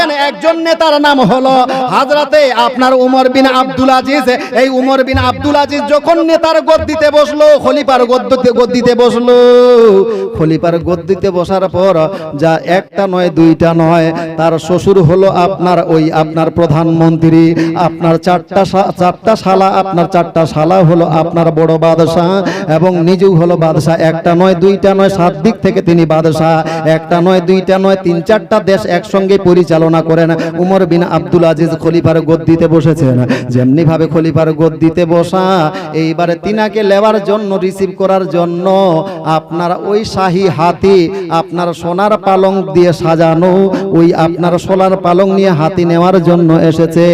আছেন একজন নেতার নাম হলো হাজরাতে আপনার উমর বিন আব্দুল আজিজ। এই উমর বিন আব্দুল আজিজ যখন নেতার গদ্দিতে বসল, খলিফার গদ্দিতে গদ্দিতে বসল। খলিফার গদ্দিতে বসার পর যা একটা নয়, দুইটা নয়, তার শ্বশুর হলো আপনার ওই আপনার প্রধানমন্ত্রী। আপনার চারটা চারটা শালা, আপনার চারটা শালা হলো আপনার বড় বাদশাহ এবং নিজেও হলো বাদশাহ। একটা নয়, দুইটা নয়, সাত দিক থেকে তিনি বাদশাহ। একটা নয়, দুইটা নয়, তিন চারটা দেশ একসঙ্গে পরিচালনা করেন উমর বিন আব্দুল আজিজ খলিফার গদ্দিতে বসেছেন যেমনি ভাবে খলিফার গদ্দিতে বসা, এইবারে তিনাকে লেবার জন্য রিসিভ করার জন্য আপনার ওই শাহী হাতি আপনার সোনার পালং দিয়ে সাজানো, ওই আপনার সোনার পালং নিয়ে হাতি নেওয়ার জন্য এসেছে।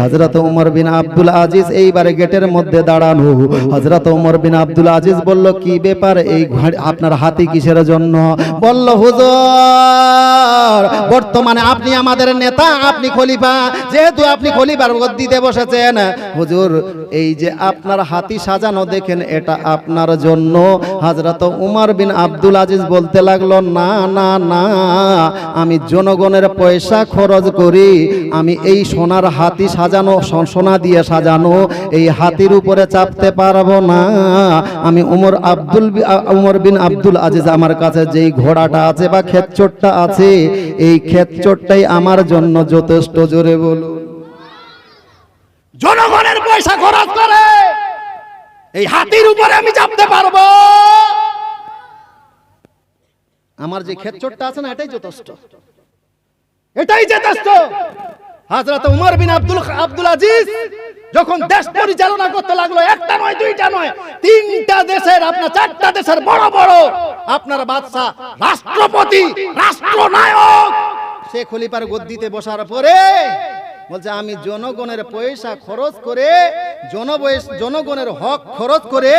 হজরত উমর বিন আব্দুল আজিজ এইবারে গেটের মধ্যে দাঁড়ানো। হজরত উমর বিন আব্দুল আজিজ বলল, কি ব্যাপার? এই আপনার হাতি কিসের জন্য? বলল, হুজুর, বর্তমানে আপনি আমাদের নেতা আপনি খলিফা, যেহেতু আপনি খলিফার গদ্দিতে বসেছেন। হুজুর, এই যে আপনার হাতি সাজানো দেখেন, এটা আপনার জন্য। হজরত উমর বিন আব্দুল আজিজ বলতে লাগল, না না না, আমি জনগণের পয়সা খরচ করি, আমি এই সোনার হাতি সাজানো, সোনা দিয়ে সাজানো, এই হাতির উপরে চাপতে পারব না। আমি উমর আব্দুল উমর বিন আব্দুল আজিজ, আমার কাছে যেই ঘোড়াটা আছে বা ক্ষেতচোরটা আছে, এই ক্ষেতচোরটাই আমার জন্য যথেষ্ট জোরে বলুন জনগণের পয়সা খরচ করে এই হাতির উপরে আমি চাপতে পারব। আমার যে ক্ষেতচোরটা আছে না, এটাই যথেষ্ট। এটাই যথেষ্ট। হাজরত উমর বিন আব্দুল আব্দুল আজিজ যখন দেশ পরিচালনা করতে লাগল, একটা নয়, দুইটা নয়, তিনটা দেশের, আপনার চারটা দেশের বড় বড়, আপনার বাদশা রাষ্ট্রপতি, রাষ্ট্রনায়ক সে খলিফার গদ্দিতে বসার পরে বলছে আমি জনগণের পয়সা খরচ করে জনবয়স জনগণের হক খরচ করে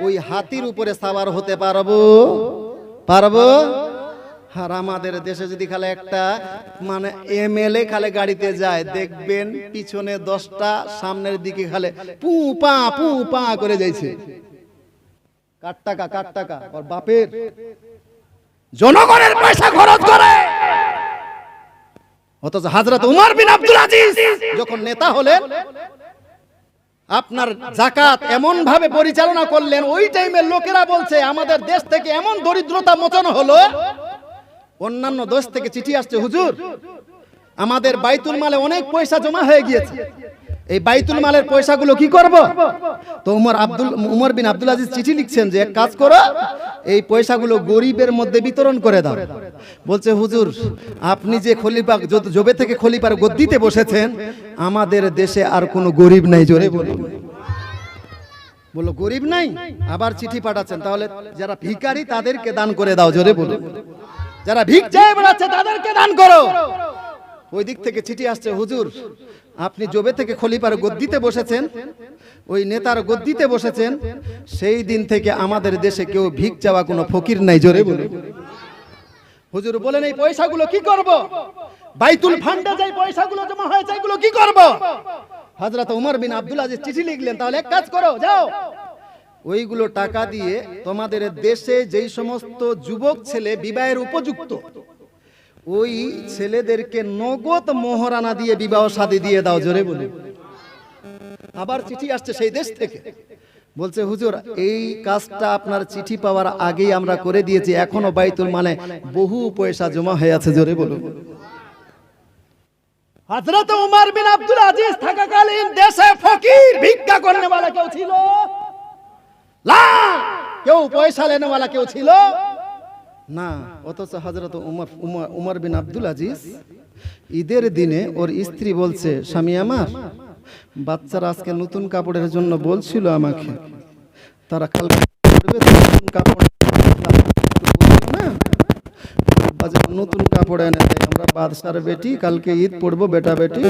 ওই হাতির উপরে সাবার হতে পারব? পারব? আর আমাদের দেশে যদি খালে একটা মানে এমএলএ খালে গাড়িতে যায় দেখবেন পিছনে দশটা সামনের দিকে খালে পু পা পু পা করে যাইছে। কাট টাকা কাট টাকা? ওর বাপের। জনগণের পয়সা খরচ করে। অথচ হাজরত উমর বিন আব্দুল আজিজ যখন নেতা হলেন, আপনার জাকাত এমন ভাবে পরিচালনা করলেন, ওই টাইমের লোকেরা বলছে, আমাদের দেশ থেকে এমন দরিদ্রতা মোচন হলো, অন্যান্য দেশ থেকে চিঠি আসছে, হুজুর, আমাদের বাইতুল মালে অনেক পয়সা জমা হয়ে গিয়েছে। এই বাইতুল মালের পয়সাগুলো কি করব? তো উমর আব্দুল, উমর বিন আব্দুল আজিজ চিঠি লিখছেন যে এক কাজ করো, এই পয়সাগুলো গরিবের মধ্যে বিতরণ করে দাও। বলছে, হুজুর, আপনি যে খলিফা জবে থেকে খলিফার গদ্দিতে বসেছেন, আমাদের দেশে আর কোনো গরিব নাই, জোরে বলুন। বলল, গরিব নাই? আবার চিঠি পাঠাচ্ছেন, তাহলে যারা ভিখারি তাদেরকে দান করে দাও, জোরে বলুন। যারা ভিক বেড়াচ্ছে তাদেরকে দান করো। ওই দিক থেকে চিঠি আসছে, হুজুর, আপনি জবে থেকে খলিফার গদ্দিতে বসেছেন? ওই নেতার গদ্দিতে বসেছেন? সেই দিন থেকে আমাদের দেশে কেউ ভিক চাওয়া কোনো ফকির নাই, জোরে বলুন। হুজুর বলেন, এই পয়সাগুলো কি করব? বাইতুল ফান্ডে যাই পয়সাগুলো জমা হয়েছে, এগুলো কি করব? হযরত উমর বিন আব্দুল আজিজ চিঠি লিখলেন, তাহলে এক কাজ করো, যাও। ওইগুলো টাকা দিয়ে তোমাদের দেশে যেই সমস্ত যুবক ছেলে বিবাহের উপযুক্ত ওই ছেলেদেরকে নগদ মোহরানা দিয়ে বিবাহ শাদী দিয়ে দাও জোরে বলে আবার চিঠি আসছে সেই দেশ থেকে বলছে হুজুর এই কাজটা আপনার চিঠি পাওয়ার আগেই আমরা করে দিয়েছি এখনো বাইতুল মানে বহু পয়সা জমা হয়ে আছে জোরে বলুন হযরত উমর বিন আব্দুল আজিজ থাকাকালীন দেশে ফকির ভিক্ষা করনে वाला কেউ ছিল না কেউ পয়সা লেনে वाला কেউ ছিল না, অথচ হযরত উমর উমর বিন আব্দুল আজিজ, ঈদের দিনে ওর স্ত্রী বলছে, স্বামী আমার, বাচ্চারা আজকে নতুন কাপড়ের জন্য বলছিল আমাকে। তারা কালকে নতুন কাপড় নতুন কাপড় এনে দেয়। আমরা বাদশার বেটি, কালকে ঈদ পড়ব, বেটা বেটি।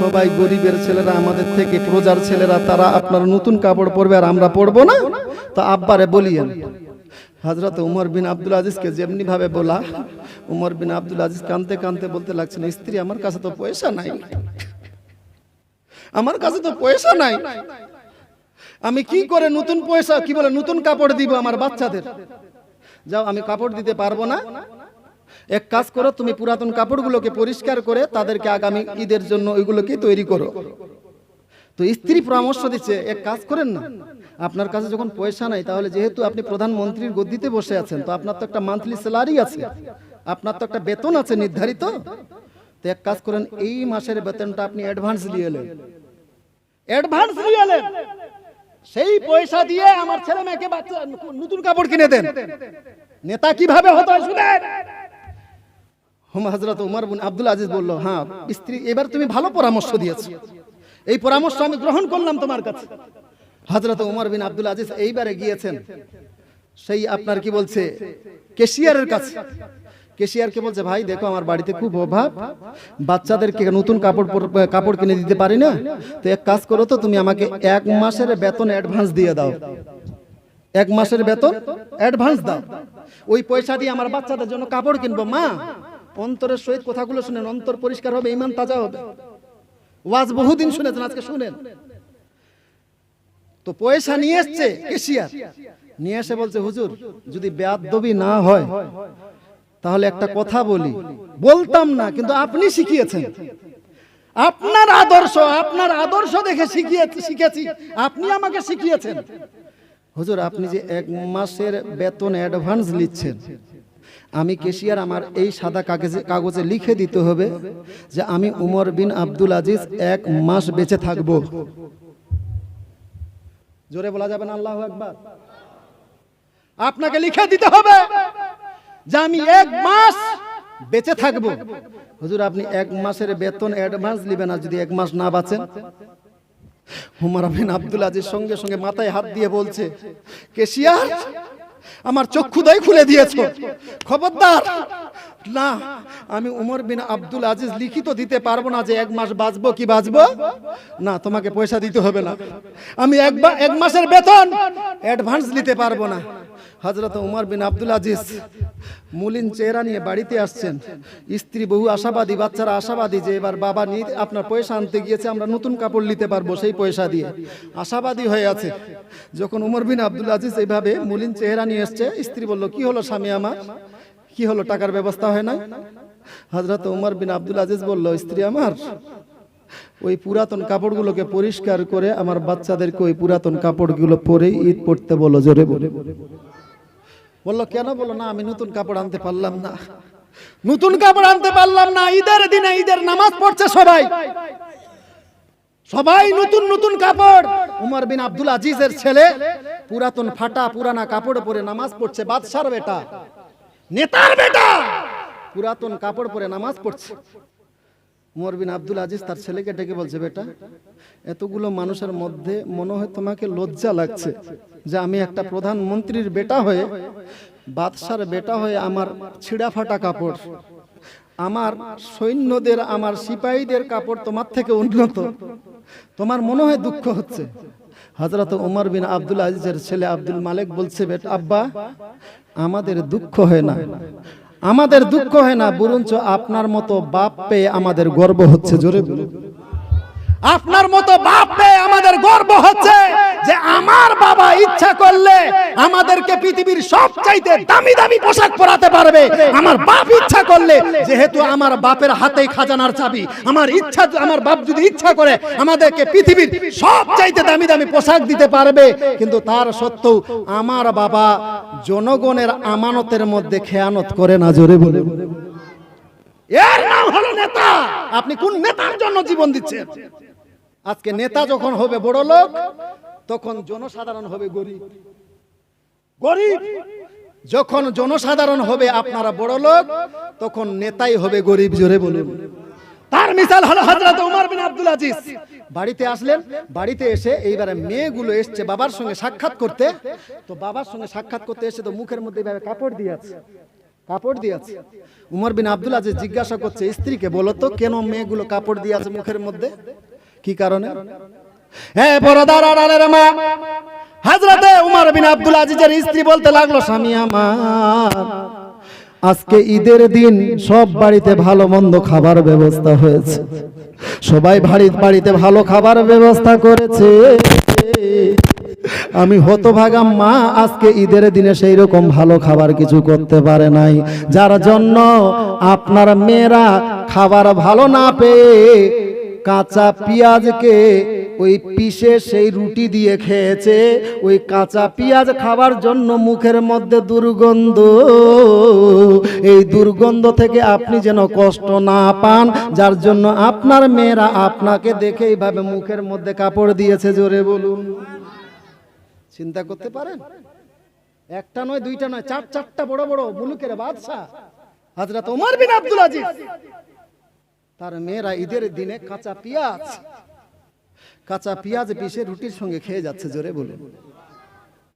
সবাই গরিবের ছেলেরা, আমাদের থেকে প্রজার ছেলেরা, তারা আপনার নতুন কাপড় পরবে আর আমরা পরবো না? তা আব্বারে বলিয়েন হজরত উমর বিন আব্দুল আজিজকে যেমনি ভাবে বলা, উমর বিন আব্দুল আজিজ কানতে কানতে বলতে লাগছেন, স্ত্রী, আমার কাছে তো পয়সা নাই। আমার কাছে তো পয়সা নাই। আমি কি করে নতুন পয়সা, কি বলে, নতুন কাপড় দিব আমার বাচ্চাদের? যাও, আমি কাপড় দিতে পারব না। এক কাজ করো, তুমি পুরাতন কাপড়গুলোকে পরিষ্কার করে তাদেরকে আগামী ঈদের জন্য ওইগুলোকে তৈরি করো। তো স্ত্রী পরামর্শ দিচ্ছে, এক কাজ করেন না। আপনার কাছে যখন পয়সা নাই, তাহলে যেহেতু আপনি প্রধানমন্ত্রীর গদ্দিতে বসে আছেন, তো আপনার তো একটা মান্থলি স্যালারি আছে। আপনার তো একটা বেতন আছে নির্ধারিত। তো এক কাজ করেন, এই মাসের বেতনটা আপনি অ্যাডভান্স নিয়ে এলেন অ্যাডভান্স নিয়ে এলেন সেই পয়সা দিয়ে আমার ছেলে মেয়েকে বাচ্চা, নতুন কাপড় কিনে দেন। নেতা কীভাবে হতো শুনেন? হজরত উমর বিন আব্দুল আজিজ বলল হ্যাঁ স্ত্রী, এবার তুমি ভালো পরামর্শ দিয়েছ। এই পরামর্শ আমি গ্রহণ করলাম তোমার কাছে। হজরত উমর বিন আব্দুল আজিজ এইবারে গিয়েছেন। সেই আপনার কি বলছে? কেশিয়ারের কাছে। কেশিয়ারকে বলছে, ভাই, দেখো আমার বাড়িতে খুব অভাব। বাচ্চাদেরকে নতুন কাপড় কাপড় কিনে দিতে পারি না। তো এক কাজ করো তো, তুমি আমাকে এক মাসের বেতন অ্যাডভান্স দিয়ে দাও। এক মাসের বেতন অ্যাডভান্স দাও। ওই পয়সা দিয়ে আমার বাচ্চাদের জন্য কাপড় কিনবো। মা, অন্তরের সহিত কথাগুলো শুনেন, অন্তর পরিষ্কার হবে ইমান তাজা হবে। ওয়াজ বহুদিন শুনেছেন, আজকে শুনেন। তো পয়সা নিয়ে এসছে কেশিয়ার। নিয়ে এসে বলছে হুজুর যদি বেয়াদবি না হয় তাহলে একটা কথা বলি। বলতাম না কিন্তু আপনি শিখিয়েছেন। আপনার আদর্শ আপনার আদর্শ দেখে শিখেছি। আপনি আমাকে শিখিয়েছেন। হুজুর আপনি যে এক মাসের বেতন অ্যাডভান্স নিচ্ছেন আমি কেশিয়ার আমার এই সাদা কাগজে কাগজে লিখে দিতে হবে যে আমি উমর বিন আব্দুল আজিজ এক মাস বেঁচে থাকব। জোরে বলা যাবে না? আল্লাহ একবার আপনাকে লিখে দিতে হবে যে আমি এক মাস বেঁচে থাকব। হুজুর, আপনি এক মাসের বেতন অ্যাডভান্স নেবেন আর যদি এক মাস না বাঁচেন? হুমার বিন আব্দুল আজিজ সঙ্গে সঙ্গে মাথায় হাত দিয়ে বলছে, কেশিয়ার, আমার চক্ষুদয় খুলে দিয়েছ। খবরদার না, আমি উমর বিন আব্দুল আজিজ লিখিত দিতে পারব না যে এক মাস বাঁচবো কি বাঁচবো? না, তোমাকে পয়সা দিতে হবে না। আমি এক বা- এক মাসের বেতন অ্যাডভান্স নিতে পারব না। হজরত উমর বিন আব্দুল আজিজ মুলিন চেহারা নিয়ে বাড়িতে আসছেন। স্ত্রী বহু আশাবাদী, বাচ্চারা আশাবাদী যে এবার বাবা নিয়ে আপনার পয়সা আনতে গিয়েছে, আমরা নতুন কাপড় নিতে পারব সেই পয়সা দিয়ে। আশাবাদী হয়ে আছে। যখন উমর বিন আব্দুল আজিজ এইভাবে মুলিন চেহারা নিয়ে এসছে, স্ত্রী বলল, কি হলো স্বামী আমার? কি হলো, টাকার ব্যবস্থা হয় না? হজরত উমর বিন আব্দুল আজিজ বলল, স্ত্রী আমার, ওই পুরাতন কাপড়গুলোকে পরিষ্কার করে আমার বাচ্চাদেরকে ওই পুরাতন কাপড়গুলো পরে ঈদ পড়তে বলো, জোরে বলে। বলল, কেন বলো না, আমি নতুন কাপড় আনতে পারলাম না। নতুন কাপড় আনতে পারলাম না, ঈদের দিনে ঈদের নামাজ পড়ছে সবাই। সবাই নতুন নতুন কাপড়। উমর বিন আব্দুল আজিজের ছেলে পুরাতন ফাটা, পুরানা কাপড় পরে নামাজ পড়ছে, বাদশার বেটা। নেতার বেটা! পুরাতন কাপড় পরে নামাজ পড়ছে। উমর বিন আব্দুল আজিজ তার ছেলেকে ডেকে বলছে, বেটা, এতগুলো মানুষের মধ্যে মনে হয় তোমাকে লজ্জা লাগছে যে আমি একটা প্রধানমন্ত্রীর বেটা হয়ে, বাদশার বেটা হয়ে আমার ছিঁড়া ফাটা কাপড়। আমার সৈন্যদের, আমার সিপাহীদের কাপড় তোমার থেকে উন্নত। তোমার মনে হয় দুঃখ হচ্ছে। হজরত উমর বিন আব্দুল আজিজের ছেলে আব্দুল মালিক বলছে, বেট আব্বা, আমাদের দুঃখ হয় না আমাদের দুঃখ হয় না, বরঞ্চ আপনার মতো বাপ পেয়ে আমাদের গর্ব হচ্ছে, জোরে। আপনার মতো বাপ পেয়ে আমাদের গর্ব হচ্ছে যে আমার বাবা ইচ্ছা করলে আমাদেরকে পৃথিবীর সব চাইতে দামি দামি পোশাক পরাতে পারবে। আমার বাপ ইচ্ছা করলে, যেহেতু আমার বাপের হাতেই খাজানার চাবি, আমার ইচ্ছা, আমার বাপ যদি ইচ্ছা করে আমাদেরকে পৃথিবীর সব চাইতে দামি দামি পোশাক দিতে পারবে, কিন্তু তার সত্ত্বেও আমার বাবা জনগণের আমানতের মধ্যে খেয়ানত করে না, জোরে বলে। এর নাম হলো নেতা। আপনি কোন নেতার জন্য জীবন দিচ্ছেন? আজকে নেতা যখন হবে বড় লোক তখন জনসাধারণ হবে গরিব। গরিব। যখন জনসাধারণ হবে আপনারা বড় লোক তখন নেতাই হবে গরিব, জোরে বলুন। তার মিসাল হলো হযরত ওমর বিন আব্দুল আজিজ। বাড়িতে আসলেন, বাড়িতে এসে এইবারে মেয়েগুলো এসছে বাবার সঙ্গে সাক্ষাৎ করতে। তো বাবার সঙ্গে সাক্ষাৎ করতে এসে তো মুখের মধ্যে এইভাবে কাপড় দিয়ে আছে। কাপড় দিয়ে আছে। উমর বিন আব্দুল আজিজ জিজ্ঞাসা করছে, স্ত্রীকে বলো তো, কেন মেয়েগুলো কাপড় দিয়ে আছে মুখের মধ্যে? কি কারণে? হ্যাঁ পরদার আড়ালের মা হাজরাতে উমর বিন আব্দুল আজিজের স্ত্রী বলতে লাগল, স্বামী আমার, আজকে ঈদের দিন সব বাড়িতে ভালো মন্দ খাবার ব্যবস্থা হয়েছে। সবাই বাড়ি, বাড়িতে ভালো খাবার ব্যবস্থা করেছে। আমি হতভাগা মা আজকে ঈদের দিনে সেই রকম ভালো খাবার কিছু করতে পারে নাই। যার জন্য আপনার মেয়েরা খাবার ভালো না পেয়ে কাঁচা পেঁয়াজকে ওই পিষে সেই রুটি দিয়ে খেয়েছে, ওই কাঁচা পেঁয়াজ খাবার জন্য মুখের মধ্যে দুর্গন্ধ। এই দুর্গন্ধ থেকে আপনি যেন কষ্ট না পান, যার জন্য আপনার মেয়েরা আপনাকে দেখে এইভাবে মুখের মধ্যে কাপড় দিয়েছে, জোরে বলুন। চিন্তা করতে পারেন? একটা নয়, দুইটা নয়, চার, চারটা বড় বড় মুলুকের বাদশা হাজরত ওমর বিন আব্দুল আজিজ। তার মেয়েরা ঈদের দিনে কাঁচা পেঁয়াজ কাঁচা পেঁয়াজ পিষে রুটির সঙ্গে খেয়ে যাচ্ছে জোরে বলুন।